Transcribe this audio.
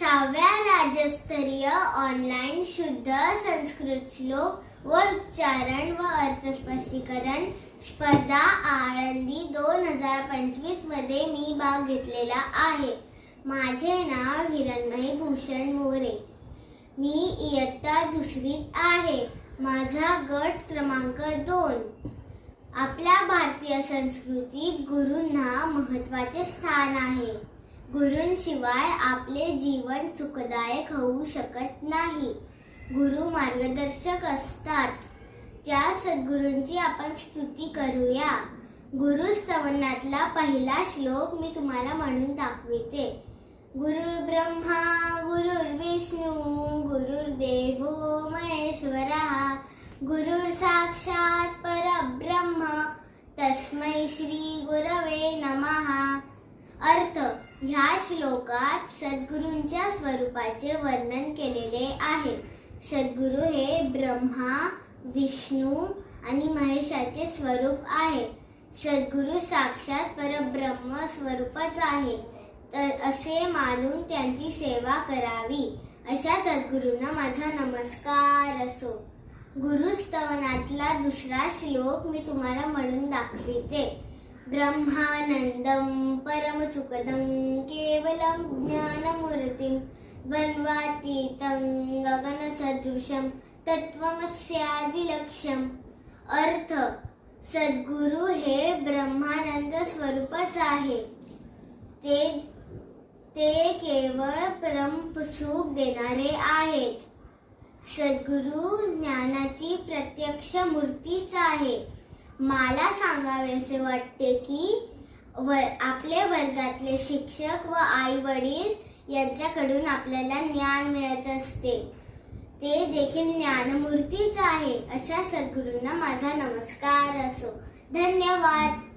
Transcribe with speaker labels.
Speaker 1: सहाव्या राज्यस्तरीय ऑनलाईन शुद्ध संस्कृत श्लोक व उच्चारण व अर्थस्पष्टीकरण स्पर्धा आळंदी दोन हजार पंचवीसमध्ये मी भाग घेतलेला आहे. माझे नाव हिरणमयी भूषण मोरे. मी इयत्ता दुसरीत आहे. माझा गट क्रमांक दोन. आपल्या भारतीय संस्कृतीत गुरूंना महत्त्वाचे स्थान आहे. गुरूंशिवाय आपले जीवन सुखदायक होऊ शकत नाही. गुरु मार्गदर्शक असतात. त्या सद्गुरूंची आपण स्तुती करूया. गुरु स्तवनातला पहिला श्लोक मी तुम्हाला म्हणून दाखविते. गुरु ब्रह्मा गुरुर्विष्णू गुरुर्देव महेश्वरा गुरुर साक्षात परब्रह्म तस्मै श्री गुरवे नमः. अर्थ ह्या श्लोकात सद्गुरूंच्या स्वरूपाचे वर्णन केलेले आहे. सद्गुरू हे ब्रह्मा विष्णू आणि महेशाचे स्वरूप आहे. सद्गुरू साक्षात परब्रह्म स्वरूपच आहे. तर असे मानून त्यांची सेवा करावी अशा सद्गुरूंना माझा नमस्कार असो. गुरुस्तवनातला दुसरा श्लोक मी तुम्हाला म्हणून दाखविते. ब्रह्मानंदं परमसुखदं केवलं ज्ञानमूर्तिं द्वन्द्वातीतं गगनसदृशं तत्त्वमस्यादिलक्ष्यम्। अर्थ सद्गुरु हे ब्रह्मानंद स्वरूपच आहे। ते ते केवळ परमसुख देणारे आहेत। सद्गुरु ज्ञानाची प्रत्यक्ष मूर्तीच आहे। मला सांगावेसे वाटते की व आपले वर्गातले शिक्षक व आई वडील यांच्याकडून आपल्याला ज्ञान मिळत असते. ते देखील ज्ञानमूर्तीच आहे अशा सद्गुरूंना माझा नमस्कार असो. धन्यवाद.